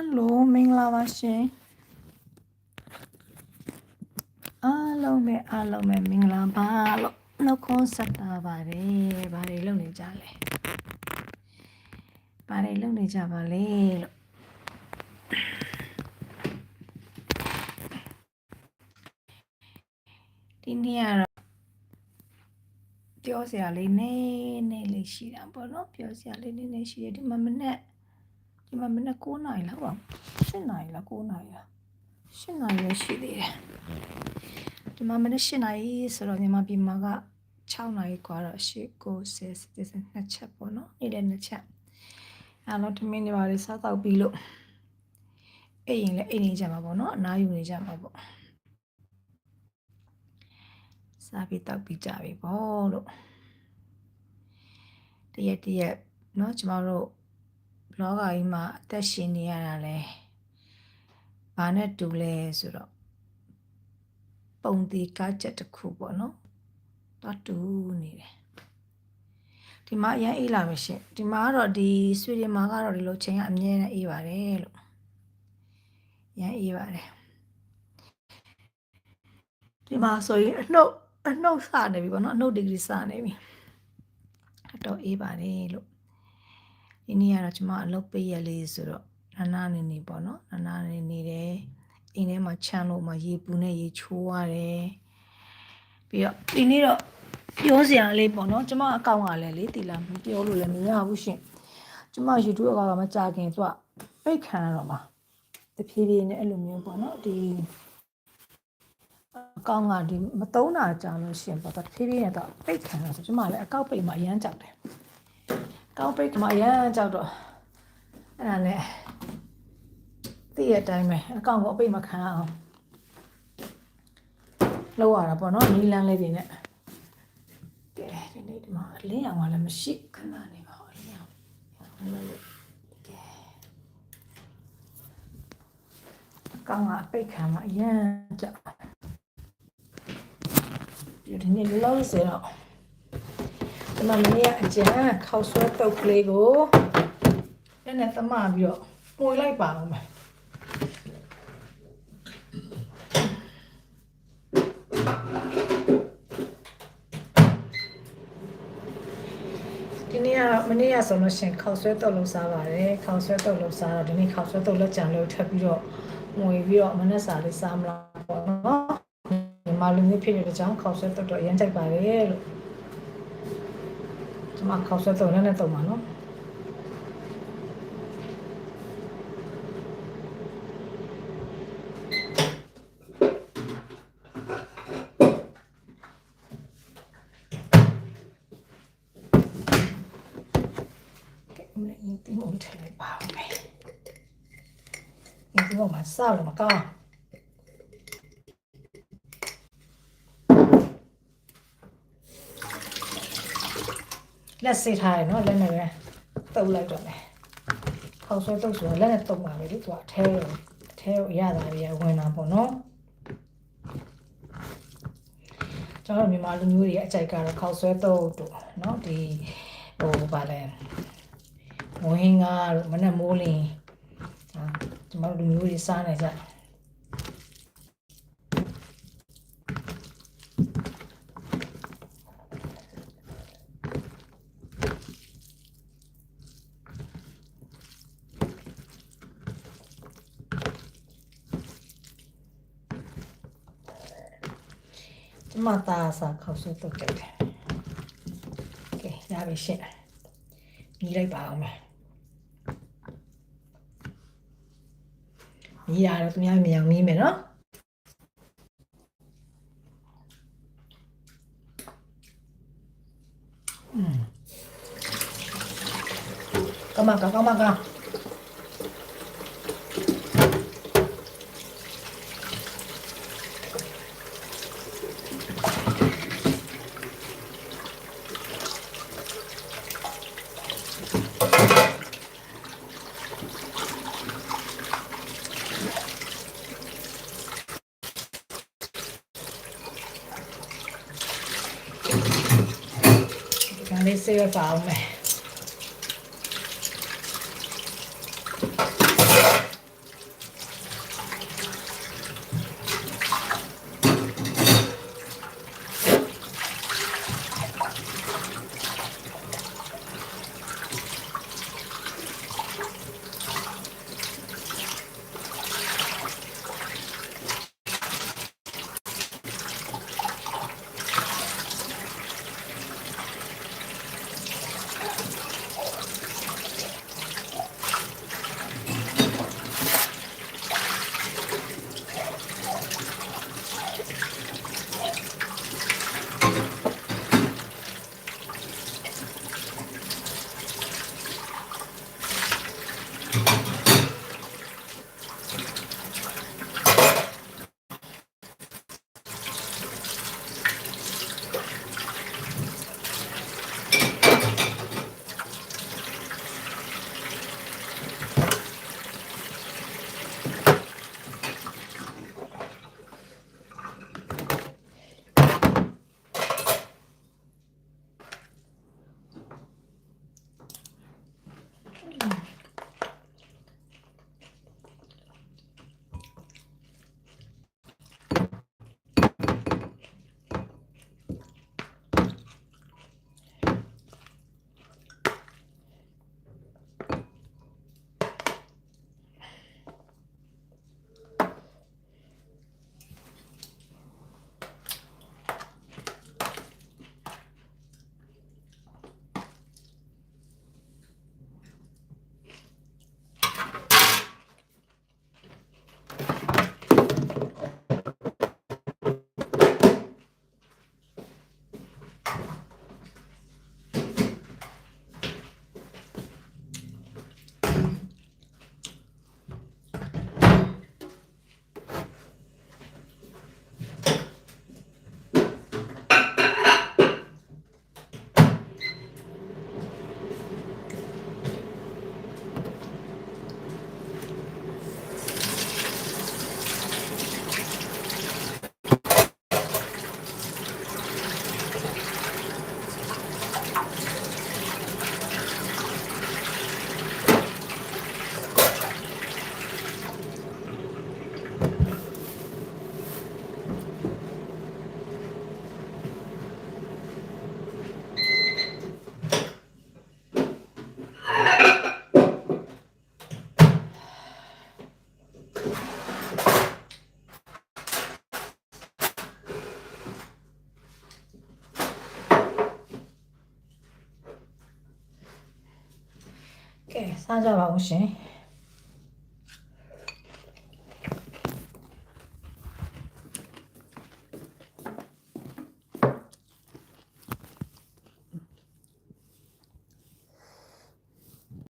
ဟယ်လိုမင်္ဂလာပါရှင်အားလုံးပဲအားလုံးပဲမင်္ဂလာပါလို့နှုတ်ခွန်းဆက်တာပါတယ်ဘာတွေလုပ်နေကြလဲဘာတွေလုပ်နေကြပါလဲလို့ဒီနေ့ကတော့ပြောစရာလေးနည်းနည်းလေးရှိတာပေါ့နော်ပြောစရာလေးနည်းနည်းရှိတယ်ဒီမှာမနေ့ ဒီမှာမနေ့9နာရီလောက်ပါ10နာရီလား9နာရီလား10နာရီပဲရှိသေးတယ်ဒီမှာမနေ့10နာရီဆိုတော့မြန်မာပြည်မှာက6နာရီกว่าတော့8 9 10 10နှစ်ချက်ပေါ့နော်နေ့လည်းနှစ်ချက်အဲ့တော့ဒီမင်းတွေပါလေစားတော့ပြီးလို့အိမ်ရင်လည်းအိမ်နေကြမှာပေါ့နော်အနားယူနေကြမှာပေါ့စားပြီးတောက်ပြီးကြပြီပေါ့လို့တရက်တရက်เนาะကျမတို့ဘ လောဂါကြီးမှာအသက်ရှင်နေရတာလဲဘာနဲ့တူလဲဆိုတော့ပုံတီကားချက်တစ်ခုပေါ့နော်တော့တူနေတယ်ဒီမှာအရင်အေးလာမယ်ရှင်ဒီမှာကတော့ဒီဆွေဒီမှာကတော့ဒီလိုချိန်ကအမြဲတမ်းအေးပါတယ်လို့ရန်အေးပါတယ်ဒီမှာဆိုရင်အနှုတ်အနှုတ်စနေပြီပေါ့နော်အနှုတ်ဒီဂရီစနေပြီအတော့အေးပါတယ်လို့ ဒီနေ့ကတော့ကျွန်မအလုပ်ပေးရလေးဆိုတော့နာနာနေနေပေါ့နော်နာနာနေနေတယ်အိမ်ထဲမှာချမ်းလို့မှရေပူနဲ့ရေချိုးရတယ်ပြီးတော့ဒီနေ့တော့ပြောစရာလေးပေါ့နော်ကျွန်မအကောင့်ကလည်းလေတီလာမပြောလို့လည်းမရဘူးရှင်ကျွန်မ YouTube အကောင့်ကမကြခင်သူကပိတ်ခံရတော့မှာတဖြည်းဖြည်းနဲ့အဲ့လိုမျိုးပေါ့နော်ဒီအကောင့်ကဒီမသုံးတာကြာလို့ရှင်ပေါ့တဖြည်းဖြည်းနဲ့တော့ပိတ်ခံရဆိုကျွန်မလည်းအကောင့်ပိတ်မှအရန်ကြောက်တယ်အ ကောင့်ပိတ်မှအရန်ကြောက်တော့အဲ့ဒါနဲ့သိရတဲ့အတိုင်းပဲအကောင့်ကိုအပိတ်မခံအောင်လောက်ရတာပေါ့နော်နီလန်းလေးတွေနဲ့ကဲဒီနေ့ဒီမှာအလင်းရောင်ကလည်းမရှိခဏနေပါဦးအလင်းရောင်လို့ကဲအကောင့်ကအပိတ်ခံမှအရန်ကြောက်ဒီနေ့လုံးစေတော့ ဒီမှာမနေ့ကအကျန်းခောက်ဆွဲတုပ်ကလေးကိုနည်းနည်းသမပြီးတော့ပွေလိုက်ပါအောင်မယ်ဒီနေ့ကတော့မနေ့ကဆိုလို့ရှရင်ခောက်ဆွဲတုပ်လို့စားပါတယ်ခောက်ဆွဲတုပ်လို့စားတော့ဒီနေ့ခောက်ဆွဲတုပ်လက်ကြံလို့ထပ်ပြီးတော့ငွေပြီးတော့မနေ့စာလေးစားမလားပေါ့နော်မြန်မာလူမျိုးဖြစ်နေတဲ့ကြောင့်ခောက်ဆွဲတုပ်တော့အရင်ကြိုက်ပါတယ်လို့ ကျွန်မခောက်ဆွဲတုပ်လည်းနဲ့တုပ်ပါနော်ကဲမင်းရင်တိမုန် လိုက်ပါဦးမယ်။ဒီတော့မဆောက်လို့မကောင်းလက်စိထားရနော်လက်နဲ့ပဲတုပ်လိုက်တော့မယ်။ခေါက်ဆွဲတုပ်ဆိုတော့လက်နဲ့တုပ်ပါပဲလေသူကအထဲကိုအထဲကိုရတာတွေဝင်တာပေါ့နော်။ကျွန်တော်မြန်မာလူမျိုးတွေရဲ့အကြိုက်ကတော့ခေါက်ဆွဲတုပ်တို့နော်ဒီဟိုဗာလဲမွေးငါတို့မနဲ့မိုးလင်းအာကျမတို့လူမျိုးတွေစားနေကြ ကျမသားစားခောက်ဆွဲတုတ်ကြတယ်ကဲရပြီရှင့်ညီးလိုက်ပါအောင်မယ်ညီးရတော့သူများမြင်အောင်ညီးမယ်နော်อืมကမကက မကဒီကနေ့ 깨 사자 마우시